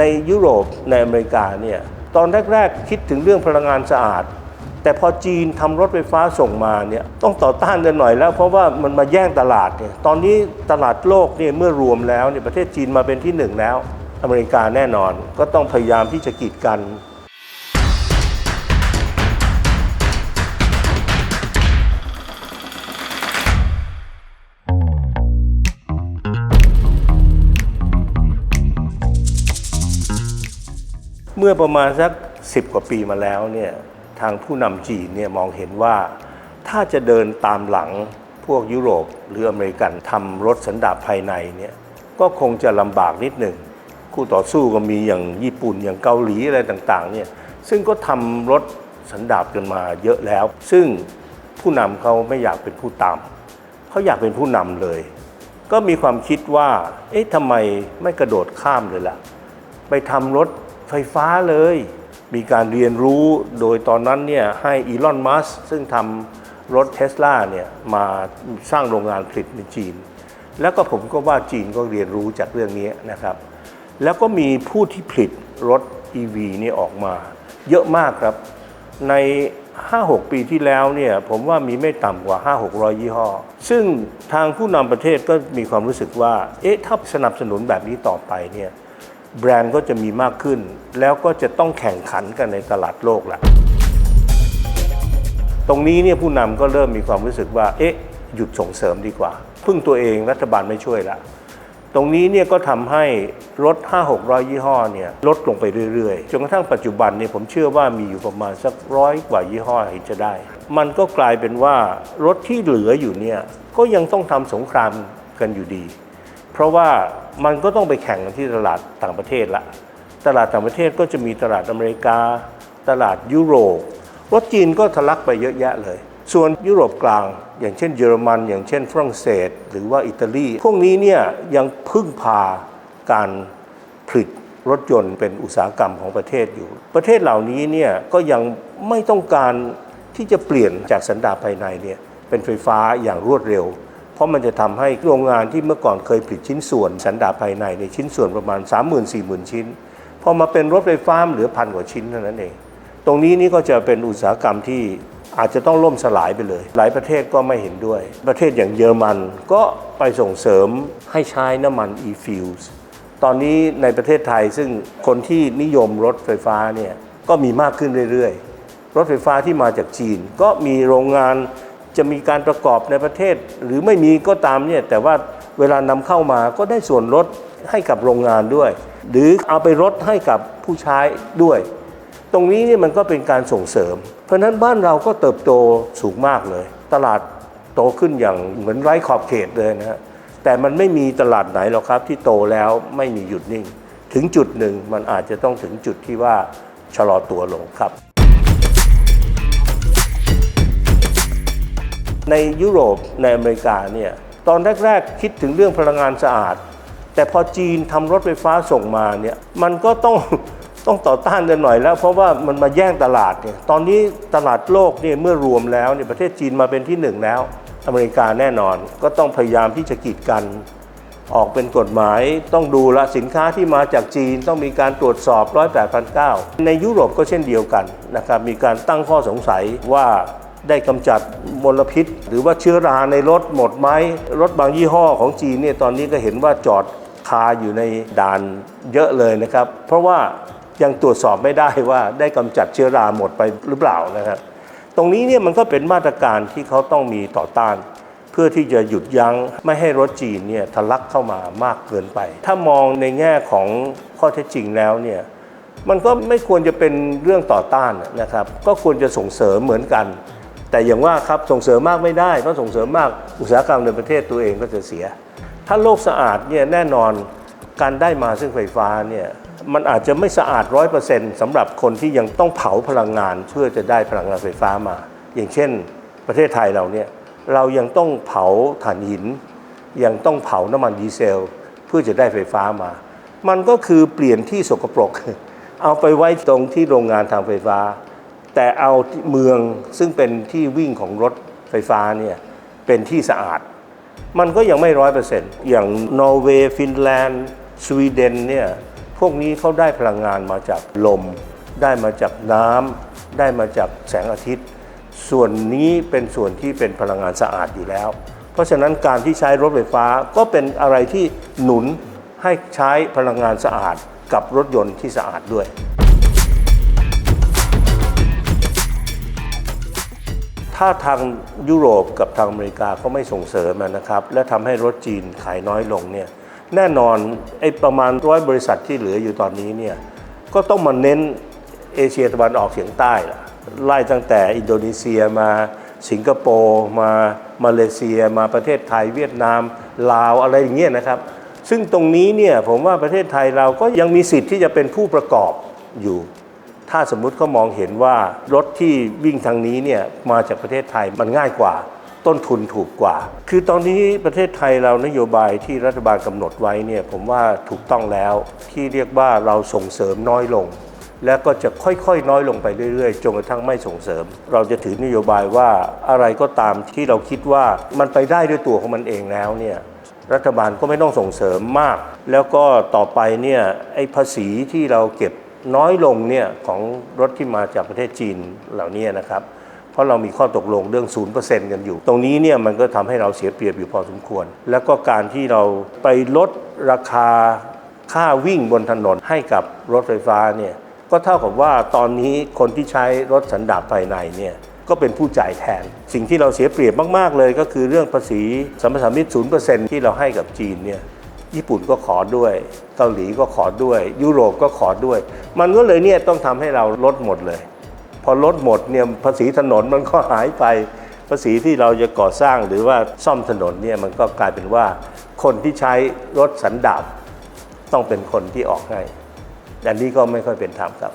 ในยุโรปในอเมริกาเนี่ยตอนแรก ๆ คิดถึงเรื่องพลังงานสะอาด แต่พอจีนทำรถไฟฟ้าส่งมาเนี่ยต้องต่อต้านกันหน่อยแล้ว เพราะว่ามันมาแย่งตลาดเนี่ยตอนนี้ตลาดโลกเนี่ยเมื่อรวมแล้วเนี่ยประเทศจีนมาเป็นที่หนึ่งแล้ว อเมริกาแน่นอนก็ต้องพยายามที่จะกีดกัน เมื่อประมาณสัก 10 กว่าปีมาแล้วเนี่ยทางผู้นำจีนเนี่ยมองเห็นว่าถ้าจะเดินตามหลังพวกยุโรปหรืออเมริกันทำรถสันดาปภายในเนี่ยก็คงจะลำบากนิดหนึ่งคู่ต่อสู้ก็มีอย่างญี่ปุ่นอย่างเกาหลีอะไรต่างๆเนี่ยซึ่งก็ทำรถสันดาปกันมาเยอะแล้ว ซึ่งผู้นำเขาไม่อยากเป็นผู้ตามเขาอยากเป็นผู้นำเลย ก็มีความคิดว่า เอ๊ะทำไมไม่กระโดดข้ามเลยล่ะ ไปทำรถ ไฟฟ้าเลย มีการเรียนรู้โดยตอนนั้นเนี่ยให้อีลอนมัสซึ่งทำรถเทสลาเนี่ยมาสร้างโรงงานผลิตในจีน แล้วก็ผมก็ว่าจีนก็เรียนรู้จากเรื่องนี้นะครับ แล้วก็มีผู้ที่ผลิตรถ EV นี่ออกมา เยอะมากครับใน 5-6 ปีที่แล้วเนี่ยผมว่ามีไม่ต่ำกว่า 5-600 ยี่ห้อ ซึ่งทางผู้นำประเทศก็มีความรู้สึกว่า เอ๊ะ ถ้าสนับสนุนแบบนี้ต่อไปเนี่ย แบรนด์ก็จะมีมากขึ้น แล้วก็จะต้องแข่งขันกันในตลาดโลกละตรงนี้เนี่ยผู้นำก็เริ่มมีความรู้สึกว่า เอ๊ะ หยุดส่งเสริมดีกว่า พึ่งตัวเองรัฐบาลไม่ช่วยละ ตรงนี้เนี่ยก็ทำให้รถ 5 600 ยี่ห้อเนี่ยลดลงไปเรื่อยๆ จนกระทั่งปัจจุบันเนี่ยผมเชื่อว่ามีอยู่ประมาณสักร้อยกว่ายี่ห้อเห็นจะได้ มันก็กลายเป็นว่ารถที่เหลืออยู่เนี่ยก็ยังต้องทำสงครามกันอยู่ดี เพราะว่า มันก็ต้องไปแข่งกันที่ตลาดต่างประเทศละ ตลาดต่างประเทศก็จะมีตลาดอเมริกา ตลาดยุโรป รถจีนก็ทะลักไปเยอะแยะเลย ส่วนยุโรปกลาง อย่างเช่นเยอรมัน อย่างเช่นฝรั่งเศส หรือว่าอิตาลี พวกนี้เนี่ยยังพึ่งพาการผลิตรถยนต์เป็นอุตสาหกรรมของประเทศอยู่ ประเทศเหล่านี้เนี่ยก็ยังไม่ต้องการที่จะเปลี่ยนจากสันดาปภายในเนี่ยเป็นไฟฟ้าอย่างรวดเร็ว เพราะมันจะทำให้โรงงานที่เมื่อก่อนเคยผลิตชิ้นส่วนสันดาปภายในในชิ้นส่วนประมาณ 30,000-40,000 ชิ้นพอมาเป็นรถไฟฟ้าเหลือพันกว่าชิ้นเท่านั้นเอง ตรงนี้นี่ก็จะเป็นอุตสาหกรรมที่อาจจะต้องล่มสลายไปเลย หลายประเทศก็ไม่เห็นด้วย ประเทศอย่างเยอรมันก็ไปส่งเสริมให้ใช้น้ำมัน e-fuels ตอนนี้ในประเทศไทยซึ่งคนที่นิยมรถไฟฟ้าเนี่ยก็มีมากขึ้นเรื่อยๆ รถไฟฟ้าที่มาจากจีน ก็มีโรงงาน จะมีการประกอบในประเทศ หรือไม่มีก็ตามเนี่ยแต่ว่าเวลานำเข้ามาก็ได้ส่วนลดให้กับโรงงานด้วย หรือเอาไปลดให้กับผู้ใช้ด้วย ตรงนี้เนี่ยมันก็เป็นการส่งเสริม เพราะฉะนั้นบ้านเราก็เติบโตสูงมากเลย ตลาดโตขึ้นอย่างเหมือนไร้ขอบเขตเลยนะฮะแต่มันไม่มีตลาดไหนหรอกครับที่โตแล้วไม่มีหยุดนิ่ง ถึงจุดหนึ่งมันอาจจะต้องถึงจุดที่ว่าชะลอตัวลงครับ ในยุโรปในอเมริกาเนี่ยตอนแรก ๆ คิดถึงเรื่องพลังงานสะอาด แต่พอจีนทำรถไฟฟ้าส่งมาเนี่ยมันก็ต้องต้องต่อต้านกันหน่อยแล้ว เพราะว่ามันมาแย่งตลาดเนี่ยตอนนี้ตลาดโลกเนี่ยเมื่อรวมแล้วเนี่ยประเทศจีนมาเป็นที่หนึ่งแล้ว อเมริกาแน่นอน ก็ต้องพยายามที่จะกีดกัน ออกเป็นกฎหมายต้องดูละสินค้าที่มาจากจีนต้องมีการตรวจสอบร้อยแปดพันเก้าในยุโรปก็เช่นเดียวกันนะครับมีการตั้งข้อสงสัยว่า ได้กำจัดมลพิษ หรือว่าเชื้อราในรถหมดไหมรถบางยี่ห้อของจีนเนี่ยตอนนี้ก็เห็นว่าจอดคาอยู่ในด่านเยอะเลยนะครับ เพราะว่ายังตรวจสอบไม่ได้ว่าได้กำจัดเชื้อราหมดไปหรือเปล่านะครับ ตรงนี้เนี่ยมันก็เป็นมาตรการที่เขาต้องมีต่อต้าน เพื่อที่จะหยุดยั้งไม่ให้รถจีนเนี่ยทะลักเข้ามามากเกินไป ถ้ามองในแง่ของข้อเท็จจริงแล้วเนี่ยมันก็ไม่ควรจะเป็นเรื่องต่อต้านนะครับ ก็ควรจะส่งเสริมเหมือนกัน แต่อย่างว่าครับส่งเสริมมากไม่ได้เพราะส่งเสริมมากอุตสาหกรรมในประเทศตัวเองก็จะเสีย ถ้าโลกสะอาดเนี่ยแน่นอนการได้มาซึ่งไฟฟ้าเนี่ยมันอาจจะไม่สะอาดร้อยเปอร์เซ็นต์สำหรับคนที่ยังต้องเผาพลังงานเพื่อจะได้พลังงานไฟฟ้ามา อย่างเช่น ประเทศไทยเราเนี่ยเรายังต้องเผาถ่านหิน ยังต้องเผาน้ำมันดีเซล เพื่อจะได้ไฟฟ้ามา มันก็คือเปลี่ยนที่สกปรก เอาไปไว้ตรงที่โรงงานทางไฟฟ้า แต่เอาเมืองซึ่งเป็นที่วิ่งของรถไฟฟ้าเนี่ยเป็นที่สะอาด มันก็ยังไม่ร้อยเปอร์เซ็นต์อย่างนอร์เวย์ฟินแลนด์สวีเดนเนี่ยพวกนี้เขาได้พลังงานมาจากลม ได้มาจากน้ำได้มาจากแสงอาทิตย์ ส่วนนี้เป็นส่วนที่เป็นพลังงานสะอาดอยู่แล้ว เพราะฉะนั้นการที่ใช้รถไฟฟ้าก็เป็นอะไรที่หนุนให้ใช้พลังงานสะอาดกับรถยนต์ที่สะอาดด้วย ถ้าทางยุโรปกับทางอเมริกาเขาไม่ส่งเสริมนะครับ และทำให้รถจีนขายน้อยลงเนี่ยแน่นอนไอ้ประมาณร้อยบริษัทที่เหลืออยู่ตอนนี้เนี่ยก็ต้องมาเน้นเอเชียตะวันออกเฉียงใต้ละไล่ตั้งแต่อินโดนีเซียมาสิงคโปร์มามาเลเซีย มาประเทศไทยเวียดนามลาวอะไรอย่างเงี้ยนะครับ ซึ่งตรงนี้เนี่ยผมว่าประเทศไทยเราก็ยังมีสิทธิ์ที่จะเป็นผู้ประกอบอยู่ ถ้าสมมุติเขามองเห็นว่ารถที่วิ่งทางนี้เนี่ยมาจากประเทศไทยมันง่ายกว่า ต้นทุนถูกกว่า คือตอนนี้ประเทศไทยเรานโยบายที่รัฐบาลกำหนดไว้เนี่ยผมว่าถูกต้องแล้วที่เรียกว่าเราส่งเสริมน้อยลง แล้วก็จะค่อยๆ น้อยลงไปเรื่อยๆจนกระทั่งไม่ส่งเสริม เราจะถือนโยบายว่าอะไรก็ตามที่เราคิดว่ามันไปได้ด้วยตัวของมันเองแล้วเนี่ยรัฐบาลก็ไม่ต้องส่งเสริมมาก แล้วก็ต่อไปเนี่ยไอ้ภาษีที่เราเก็บ น้อยลงเนี่ยของรถที่มาจากประเทศจีนเหล่านี้นะครับ เพราะเรามีข้อตกลงเรื่อง 0%กันอยู่ ตรงนี้เนี่ยมันก็ทำให้เราเสียเปรียบอยู่พอสมควร แล้วก็การที่เราไปลดราคาค่าวิ่งบนถนนให้กับรถไฟฟ้าเนี่ยก็เท่ากับว่าตอนนี้คนที่ใช้รถสันดาปภายในเนี่ยก็เป็นผู้จ่ายแทน สิ่งที่เราเสียเปรียบมาก ๆ เลยก็คือเรื่องภาษีสัมปทานมิตร0%ที่เราให้กับจีนเนี่ย ญี่ปุ่นก็ขอด้วย เกาหลีก็ขอด้วย ยุโรปก็ขอด้วย มันก็เลยเนี่ยต้องทำให้เราลดหมดเลย พอลดหมดเนี่ยภาษีถนนมันก็หายไป ภาษีที่เราจะก่อสร้างหรือว่าซ่อมถนนเนี่ยมันก็กลายเป็นว่า คนที่ใช้รถสันดาปต้องเป็นคนที่ออกให้อันนี้ก็ไม่ค่อยเป็นธรรมครับ